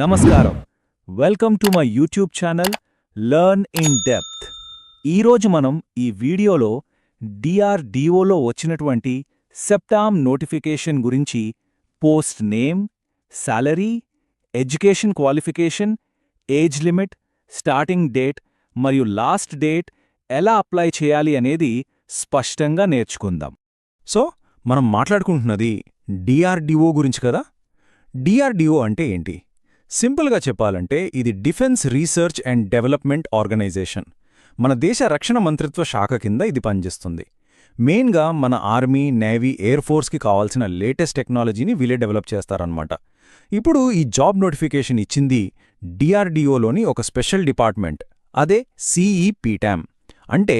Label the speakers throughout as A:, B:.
A: నమస్కారం. Welcome to my YouTube channel learn in depth. ఈరోజు మనం ఈ వీడియోలో డిఆర్డిఓలో వచ్చినటువంటి సెప్టామ్ నోటిఫికేషన్ గురించి post name salary education qualification age limit starting date మరియు లాస్ట్ డేట్ ఎలా అప్లై చేయాలి అనేది స్పష్టంగా నేర్చుకుందాం.
B: సో మనం మాట్లాడుకుంటున్నది డిఆర్డిఓ గురించి కదా? డిఆర్డిఓ అంటే ఏంటి? సింపుల్గా చెప్పాలంటే ఇది Defence Research and Development Organisation. మన దేశ రక్షణ మంత్రిత్వ శాఖ కింద ఇది పనిచేస్తుంది. మెయిన్గా మన ఆర్మీ నేవీ ఎయిర్ ఫోర్స్కి కావాల్సిన లేటెస్ట్ టెక్నాలజీని వీలే డెవలప్ చేస్తారనమాట ఇప్పుడు ఈ జాబ్ నోటిఫికేషన్ ఇచ్చింది డిఆర్డిఓలోని ఒక స్పెషల్ డిపార్ట్మెంట్ అదే సిఈపీటామ్ అంటే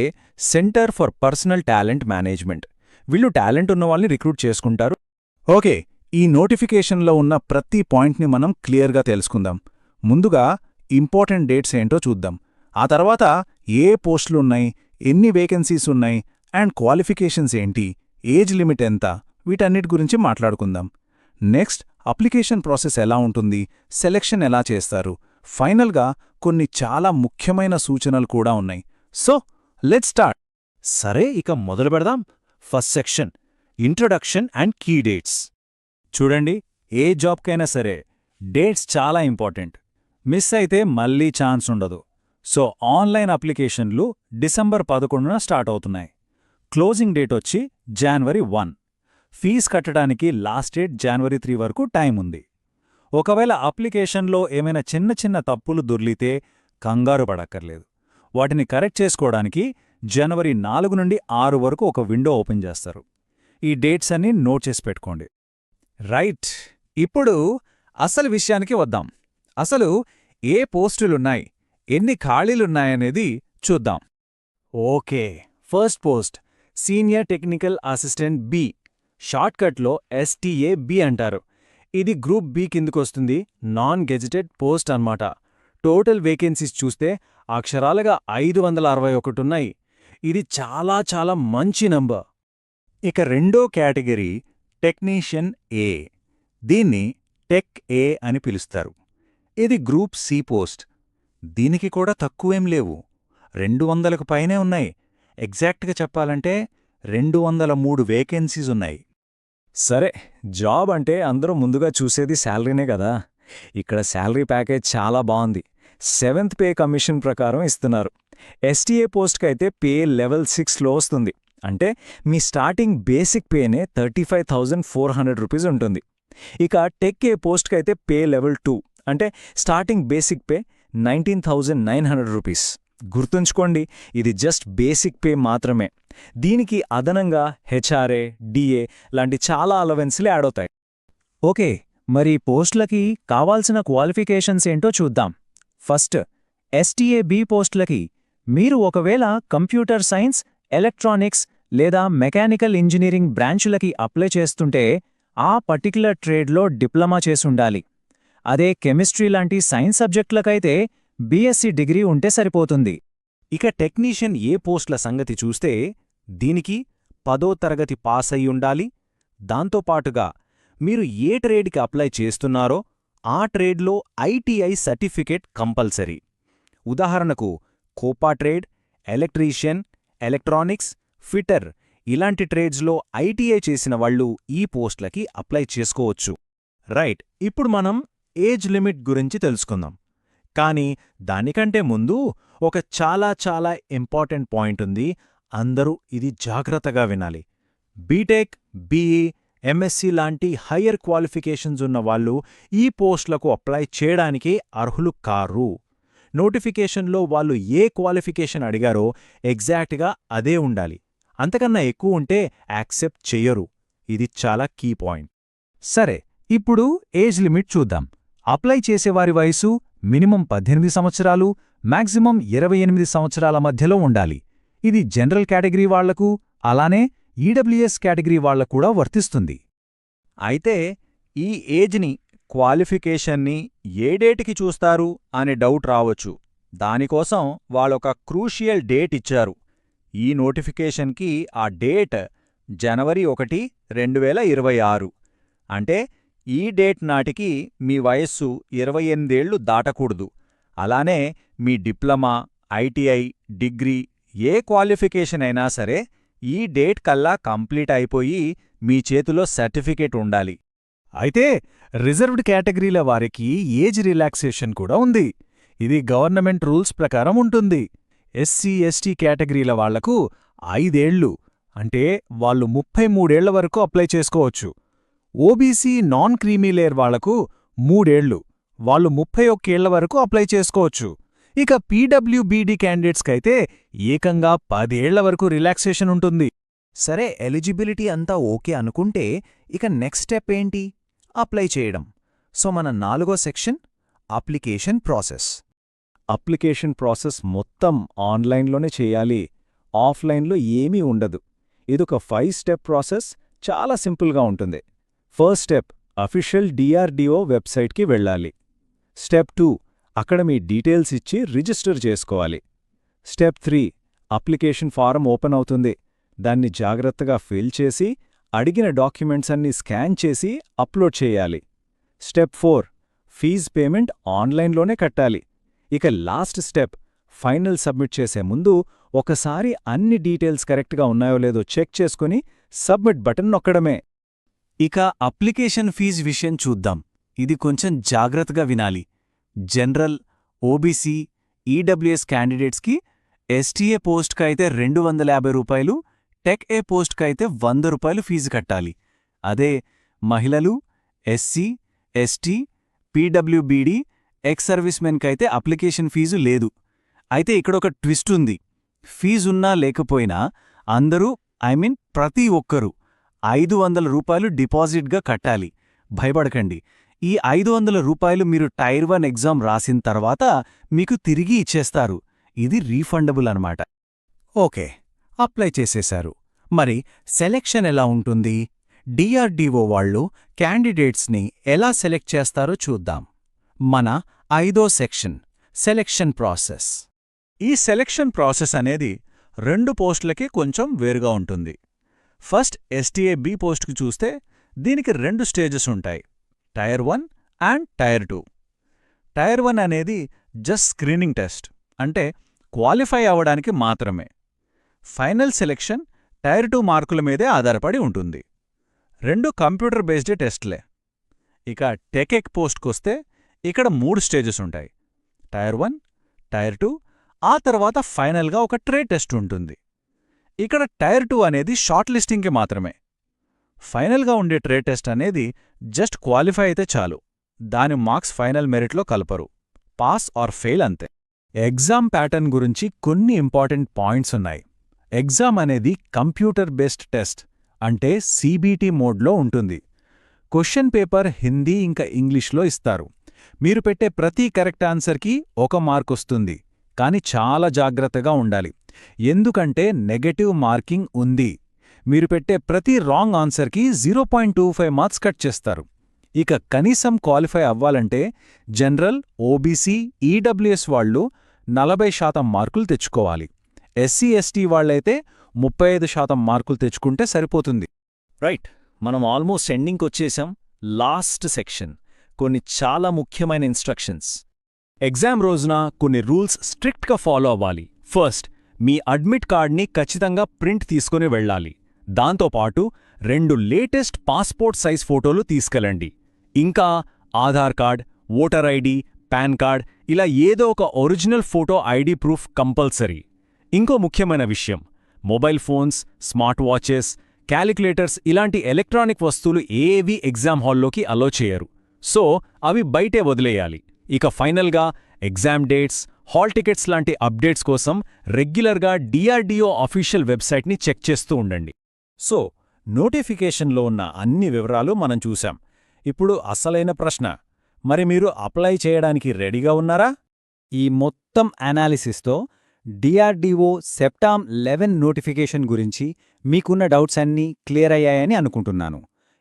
B: centre for personnel talent management. వీళ్ళు టాలెంట్ ఉన్న వాళ్ళని రిక్రూట్ చేసుకుంటారు. ఓకే ఈ నోటిఫికేషన్లో ఉన్న ప్రతి పాయింట్ని మనం క్లియర్గా తెలుసుకుందాం. ముందుగా ఇంపార్టెంట్ డేట్స్ ఏంటో చూద్దాం. ఆ తర్వాత ఏ పోస్టులున్నాయి ఎన్ని వేకెన్సీస్ ఉన్నాయి అండ్ క్వాలిఫికేషన్స్ ఏంటి ఏజ్ లిమిట్ ఎంత వీటన్నిటి గురించి మాట్లాడుకుందాం. నెక్స్ట్ అప్లికేషన్ ప్రాసెస్ ఎలా ఉంటుంది సెలెక్షన్ ఎలా చేస్తారు. ఫైనల్గా కొన్ని చాలా ముఖ్యమైన సూచనలు కూడా ఉన్నాయి. So let start.
A: సరే ఇక మొదలు పెడదాం. First section introduction and key dates. చూడండి ఏ జాబ్కైనా సరే డేట్స్ చాలా ఇంపార్టెంట్. మిస్ అయితే మళ్ళీ ఛాన్స్ ఉండదు. సో ఆన్లైన్ అప్లికేషన్లు డిసెంబర్ పదకొండున స్టార్ట్ అవుతున్నాయి. క్లోజింగ్ డేట్ వచ్చి జాన్వరి వన్. ఫీజ్ కట్టడానికి లాస్ట్ డేట్ జాన్వరి త్రీ వరకు టైం ఉంది. ఒకవేళ అప్లికేషన్లో ఏమైనా చిన్న చిన్న తప్పులు దొర్లితే కంగారు పడక్కర్లేదు. వాటిని కరెక్ట్ చేసుకోవడానికి జనవరి నాలుగు నుండి ఆరు వరకు ఒక విండో ఓపెన్ చేస్తారు. ఈ డేట్స్ అన్ని నోట్ చేసి పెట్టుకోండి. రైట్. ఇప్పుడు అసలు విషయానికి వద్దాం. అసలు ఏ పోస్టులున్నాయి? ఎన్ని ఖాళీలున్నాయనేది చూద్దాం. Okay. First post senior technical assistant B. షార్ట్కట్లో STA B అంటారు. ఇది గ్రూప్ బి కిందకొస్తుంది నాన్ గెజిటెడ్ పోస్ట్ అన్నమాట. టోటల్ వేకెన్సీస్ చూస్తే అక్షరాలుగా ఐదు వందల అరవై ఒకటున్నాయి ఇది చాలా చాలా మంచి నంబర్. ఇక రెండో కేటగిరీ టెక్నీషియన్ ఏ. దీన్ని టెక్ ఏ అని పిలుస్తారు. ఇది గ్రూప్ సి పోస్ట్. దీనికి కూడా తక్కువేం లేవు. రెండు వందలకు పైనే ఉన్నాయి. ఎగ్జాక్ట్గా చెప్పాలంటే రెండు వందల మూడు వేకెన్సీస్ ఉన్నాయి. సరే జాబ్ అంటే అందరూ ముందుగా చూసేది శాలరీనే కదా. ఇక్కడ శాలరీ ప్యాకేజ్ చాలా బాగుంది. సెవెంత్ పే కమిషన్ ప్రకారం ఇస్తున్నారు. ఎస్టీఏ పోస్ట్కైతే పే లెవెల్ సిక్స్లో వస్తుంది. అంటే మీ స్టార్టింగ్ బేసిక్ పేనే thirty five thousand four hundred rupees ఉంటుంది. ఇక టెక్ ఏ పోస్ట్కైతే పే లెవెల్ టూ అంటే starting basic pay nineteen thousand nine hundred rupees గుర్తుంచుకోండి ఇది జస్ట్ బేసిక్ పే మాత్రమే. దీనికి అదనంగా హెచ్ఆర్ఏ డిఏ లాంటి చాలా అలవెన్స్లే యాడ్ అవుతాయి. ఓకే మరి పోస్టులకి కావాల్సిన క్వాలిఫికేషన్స్ ఏంటో చూద్దాం. ఫస్ట్ ఎస్టీఏ బి పోస్టులకి మీరు ఒకవేళ కంప్యూటర్ సైన్స్ ఎలక్ట్రానిక్స్ లేదా మెకానికల్ ఇంజనీరింగ్ బ్రాంచులకి అప్లై చేస్తుంటే ఆ పర్టిక్యులర్ ట్రేడ్లో డిప్లొమా చేసుండాలి. అదే కెమిస్ట్రీ లాంటి సైన్స్ సబ్జెక్టులకైతే బీఎస్సీ డిగ్రీ ఉంటే సరిపోతుంది. ఇక టెక్నీషియన్ ఏ పోస్టుల సంగతి చూస్తే దీనికి పదో తరగతి పాస్ అయ్యుండాలి దాంతోపాటుగా మీరు ఏ ట్రేడ్కి అప్లై చేస్తున్నారో ఆ ట్రేడ్లో ఐటీఐ సర్టిఫికేట్ కంపల్సరీ. ఉదాహరణకు COPA trade electrician electronics fitter ఇలాంటి ట్రేడ్స్లో ఐటీఐ చేసిన వాళ్ళు ఈ పోస్టులకి అప్లై చేసుకోవచ్చు. రైట్ ఇప్పుడు మనం ఏజ్ లిమిట్ గురించి తెలుసుకుందాం. కానీ దానికంటే ముందు ఒక చాలా చాలా ఇంపార్టెంట్ పాయింట్ ఉంది. అందరూ ఇది జాగ్రత్తగా వినాలి. బీటెక్ బీఈ ఎంఎస్సీ లాంటి హయ్యర్ క్వాలిఫికేషన్స్ ఉన్న వాళ్ళు ఈ పోస్టులకు అప్లై చేయడానికి అర్హులు కారు. నోటిఫికేషన్లో వాళ్ళు ఏ క్వాలిఫికేషన్ అడిగారో ఎగ్జాక్ట్గా అదే ఉండాలి. అంతకన్నా ఎక్కువ ఉంటే యాక్సెప్ట్ చెయ్యరు. ఇది చాలా కీ పాయింట్. సరే ఇప్పుడు ఏజ్ లిమిట్ చూద్దాం. అప్లై చేసేవారి వయసు మినిమం పద్దెనిమిది సంవత్సరాలు మాక్సిమం ఇరవై ఎనిమిది సంవత్సరాల మధ్యలో ఉండాలి. ఇది జనరల్ కేటగిరీ వాళ్ళకు అలానే ఈడబ్ల్యూఎస్ కేటగిరీ వాళ్ళకు కూడా వర్తిస్తుంది. అయితే ఈ ఏజ్ని క్వాలిఫికేషన్ని ఏ చూస్తారు అనే డౌట్ రావచ్చు. దానికోసం వాళ్ళొక క్రూషియల్ డేట్ ఇచ్చారు. ఈ నోటిఫికేషన్కి ఆ డేట్ జనవరి ఒకటి రెండు వేల ఇరవై ఆరు. అంటే
B: ఈ డేట్ నాటికి మీ వయస్సు ఇరవై ఎనిమిదేళ్ళు దాటకూడదు. అలానే మీ డిప్లొమా ఐటీఐ డిగ్రీ ఏ క్వాలిఫికేషన్ అయినా సరే ఈ డేట్ కల్లా కంప్లీట్ అయిపోయి మీ చేతిలో సర్టిఫికేట్ ఉండాలి.
A: అయితే రిజర్వ్డ్ కేటగిరీల వారికి ఏజ్ రిలాక్సేషన్ కూడా ఉంది. ఇది గవర్నమెంట్ రూల్స్ ప్రకారం ఉంటుంది. ఎస్సీ ఎస్టీ కేటగిరీల వాళ్ళకు ఐదేళ్ళు అంటే వాళ్ళు ముప్పై మూడేళ్ళ వరకు అప్లై చేసుకోవచ్చు. ఓబీసీ నాన్ క్రీమీలేయర్ వాళ్ళకు మూడేళ్ళు వాళ్ళు ముప్పై ఒక్కేళ్ళ వరకు అప్లై చేసుకోవచ్చు. ఇక పీడబ్ల్యూబీడీ క్యాండిడేట్స్కైతే ఏకంగా పదేళ్ళ వరకు రిలాక్సేషన్ ఉంటుంది.
B: సరే ఎలిజిబిలిటీ అంతా ఓకే అనుకుంటే ఇక నెక్స్ట్ స్టెప్ ఏంటి? అప్లై చేయడం. సో మన నాలుగో section application process. Application process మొత్తం ఆన్లైన్లోనే చేయాలి. ఆఫ్లైన్లో ఏమీ ఉండదు. ఇదొక ఫైవ్ స్టెప్ ప్రాసెస్ చాలా సింపుల్గా ఉంటుంది. ఫస్ట్ స్టెప్ అఫీషియల్ డిఆర్డిఓ వెబ్సైట్కి వెళ్ళాలి. స్టెప్ టూ అక్కడ మీ డీటెయిల్స్ ఇచ్చి రిజిస్టర్ చేసుకోవాలి. Step three application form open అవుతుంది. దాన్ని జాగ్రత్తగా ఫిల్ చేసి అడిగిన డాక్యుమెంట్స్ అన్ని స్కాన్ చేసి అప్లోడ్ చేయాలి. స్టెప్ ఫోర్ ఫీజ్ పేమెంట్ ఆన్లైన్లోనే కట్టాలి. ఇక లాస్ట్ స్టెప్ ఫైనల్ సబ్మిట్ చేసే ముందు ఒకసారి అన్ని డీటెయిల్స్ కరెక్ట్గా ఉన్నాయో లేదో చెక్ చేసుకుని సబ్మిట్ బటన్ నొక్కడమే.
A: ఇక అప్లికేషన్ ఫీజ్ విషయం చూద్దాం. ఇది కొంచెం జాగ్రత్తగా వినాలి. జనరల్ ఓబీసీ ఈడబ్ల్యూఎస్ క్యాండిడేట్స్కి ఎస్టీఏ పోస్ట్కైతే రెండు వందల యాభై రూపాయలు టెక్ ఏ పోస్ట్కైతే వంద రూపాయలు ఫీజు కట్టాలి. అదే మహిళలు ఎస్సీ ఎస్టీ పీడబ్ల్యూబీడీ ఎక్స్ సర్వీస్మెన్కైతే అప్లికేషన్ ఫీజు లేదు. అయితే ఇక్కడొక ట్విస్ట్ ఉంది. ఫీజున్నా లేకపోయినా అందరూ ఐ మీన్ ప్రతి ఒక్కరూ ఐదు వందల రూపాయలు డిపాజిట్గా కట్టాలి. భయపడకండి. ఈ ఐదు వందల రూపాయలు మీరు టైర్ వన్ ఎగ్జామ్ రాసిన తర్వాత మీకు తిరిగి ఇచ్చేస్తారు. ఇది రీఫండబుల్ అనమాట
B: ఓకే. అప్లై చేసేశారు. మరి సెలెక్షన్ ఎలా ఉంటుంది? డిఆర్డీఓ వాళ్ళు క్యాండిడేట్స్ని ఎలా సెలెక్ట్ చేస్తారో చూద్దాం. మన ఐదో సెక్షన్ సెలెక్షన్ ప్రాసెస్. ఈ సెలెక్షన్ ప్రాసెస్ అనేది రెండు పోస్టులకి కొంచెం వేరుగా ఉంటుంది. ఫస్ట్ ఎస్టీఏ బి పోస్ట్కి చూస్తే దీనికి రెండు స్టేజెస్ ఉంటాయి. Tier one and tier two. Tier one అనేది జస్ట్ స్క్రీనింగ్ టెస్ట్ అంటే క్వాలిఫై అవ్వడానికి మాత్రమే. ఫైనల్ సెలెక్షన్ టైర్ టూ మార్కుల మీదే ఆధారపడి ఉంటుంది. రెండు కంప్యూటర్ బేస్డ్ టెస్ట్లే. ఇక టెకెక్ పోస్ట్కొస్తే ఇక్కడ మూడు స్టేజెస్ ఉంటాయి. టైర్ వన్ టైర్ టూ ఆ తర్వాత ఫైనల్గా ఒక ట్రే టెస్ట్ ఉంటుంది. ఇక్కడ టైర్ టూ అనేది షార్ట్ లిస్టింగ్కి మాత్రమే. ఫైనల్గా ఉండే ట్రే టెస్ట్ అనేది జస్ట్ క్వాలిఫై అయితే చాలు. దాని మార్క్స్ ఫైనల్ మెరిట్లో కలపరు. పాస్ ఆర్ ఫెయిల్ అంతే. ఎగ్జామ్ ప్యాటర్న్ గురించి కొన్ని ఇంపార్టెంట్ పాయింట్స్ ఉన్నాయి. ఎగ్జామ్ అనేది కంప్యూటర్ బేస్డ్ టెస్ట్ అంటే సీబీటీ మోడ్లో ఉంటుంది. క్వశ్చన్ పేపర్ హిందీ ఇంకా ఇంగ్లీష్లో ఇస్తారు. మీరు పెట్టే ప్రతి కరెక్ట్ ఆన్సర్కి ఒక మార్కొస్తుంది కాని చాలా జాగ్రత్తగా ఉండాలి. ఎందుకంటే నెగటివ్ మార్కింగ్ ఉంది. మీరు పెట్టే ప్రతి wrong ఆన్సర్కి zero point two five marks cut చేస్తారు. ఇక కనీసం క్వాలిఫై అవ్వాలంటే జనరల్ ఓబీసీ ఈడబ్ల్యూఎస్ వాళ్ళు నలభై శాతం మార్కులు తెచ్చుకోవాలి. ఎస్సీ ఎస్టీ వాళ్ళైతే ముప్పై ఐదు శాతం మార్కులు తెచ్చుకుంటే సరిపోతుంది. రైట్. మనం ఆల్మోస్ట్ ఎండింగ్కి వచ్చేసాం. Last section. కొన్ని చాలా ముఖ్యమైన ఇన్స్ట్రక్షన్స్. ఎగ్జామ్ రోజున కొన్ని రూల్స్ స్ట్రిక్ట్గా ఫాలో అవ్వాలి. ఫస్ట్ మీ అడ్మిట్ కార్డ్ని ఖచ్చితంగా ప్రింట్ తీసుకుని వెళ్ళాలి. దాంతోపాటు రెండు లేటెస్ట్ పాస్పోర్ట్ సైజ్ ఫోటోలు తీసుకెళ్ళండి. ఇంకా Aadhaar card voter ID PAN card ఇలా ఏదో ఒక original photo ID proof compulsory. ఇంకో ముఖ్యమైన విషయం. Mobile phones smart watches calculators ఇలాంటి ఎలక్ట్రానిక్ వస్తువులు ఏవీ ఎగ్జామ్ హాల్లోకి అలో చేయరు. సో అవి బయటే వదిలేయాలి. ఇక ఫైనల్గా ఎగ్జామ్ డేట్స్ హాల్ టికెట్స్ లాంటి అప్డేట్స్ కోసం రెగ్యులర్గా డిఆర్డిఓ అఫీషియల్ వెబ్సైట్ని చెక్ చేస్తూ ఉండండి. సో నోటిఫికేషన్లో ఉన్న అన్ని వివరాలు మనం చూశాం. ఇప్పుడు అసలైన ప్రశ్న. మరి మీరు అప్లై చేయడానికి రెడీగా ఉన్నారా?
A: ఈ మొత్తం అనాలిసిస్తో డిఆర్డీఓ సెప్టామ్ లెవెన్ నోటిఫికేషన్ గురించి మీకున్న డౌట్స్ అన్నీ క్లియర్ అయ్యాయని అనుకుంటున్నాను.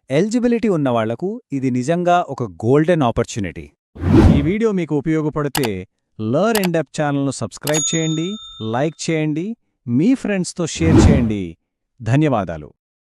A: ఎలిజిబిలిటీ ఉన్నవాళ్ళకు ఇది నిజంగా ఒక గోల్డెన్ ఆపర్చునిటీ. ఈ వీడియో మీకు ఉపయోగపడితే లర్ అండ్ డెప్ ఛానల్ను సబ్స్క్రైబ్ చేయండి లైక్ చేయండి మీ ఫ్రెండ్స్తో షేర్ చేయండి. ధన్యవాదాలు.